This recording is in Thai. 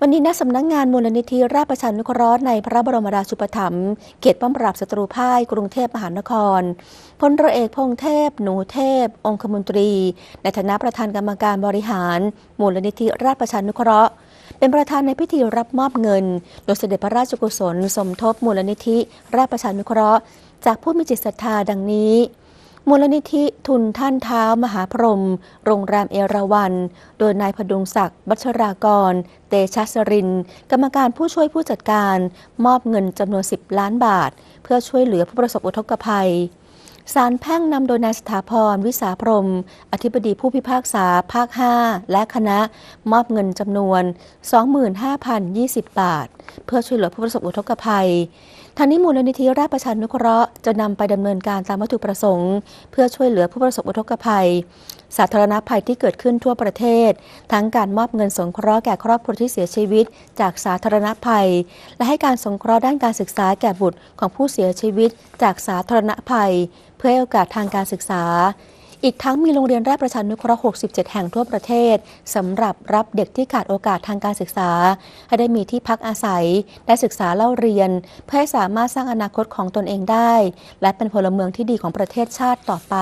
วันนี้ณสำนักงานมูลนิธิราชประชานุเคราะห์ในพระบรมราชูปถัมภ์เขตป้อมปราบศัตรูพ่ายกรุงเทพมหานครพลเรือเอกพงเทพ หนูเทพ องคมนตรี ในฐานะประธานกรรมการบริหาร มูลนิธิราชประชานุเคราะห์ เป็นประธานในพิธีรับมอบเงิน โดยเสด็จพระราชกุศล สมทบมูลนิธิราชประชานุเคราะห์ จากผู้มีจิตศรัทธาดังนี้ มูลนิธิทุนท่านเท้ามหาพรหมโรงแรมเอราวัน โดยนายพดุงศักดิ์บัชรากร เตชะสริน กรรมการผู้ช่วยผู้จัดการ มอบเงินจำนวน 10 ล้านบาท เพื่อช่วยเหลือผู้ประสบอุทกภัยศาลแพ่งนำโดยนายสถาพร วิสาพรม อธิบดีผู้พิพากษาภาค 5 และคณะ มอบเงินจำนวน 25,020 บาท เพื่อช่วยเหลือผู้ประสบอุทกภัยทางนี้มูลนิธิราชประชานุเคราะห์จะนำไปดำเนินการตามวัตถุประสงค์ เพื่อช่วยเหลือผู้ประสบอุทกภัย สาธารณภัยที่เกิดขึ้นทั่วประเทศ ทั้งการมอบเงินสงเคราะห์แก่ครอบครัวที่เสียชีวิต จากสาธารณภัย และให้การสงเคราะห์ด้านการศึกษาแก่บุตรของผู้เสียชีวิต จากสาธารณภัย เพื่อให้โอกาสทางการศึกษา อีกทั้งมีโรงเรียนแรกประชานุเคราะห์ 67 แห่งทั่วประเทศสำหรับรับเด็กที่ขาดโอกาสทางการศึกษา ให้ได้มีที่พักอาศัยได้ศึกษาเล่าเรียน เพื่อให้สามารถสร้างอนาคตของตนเองได้ และเป็นพลเมืองที่ดีของประเทศชาติต่อไป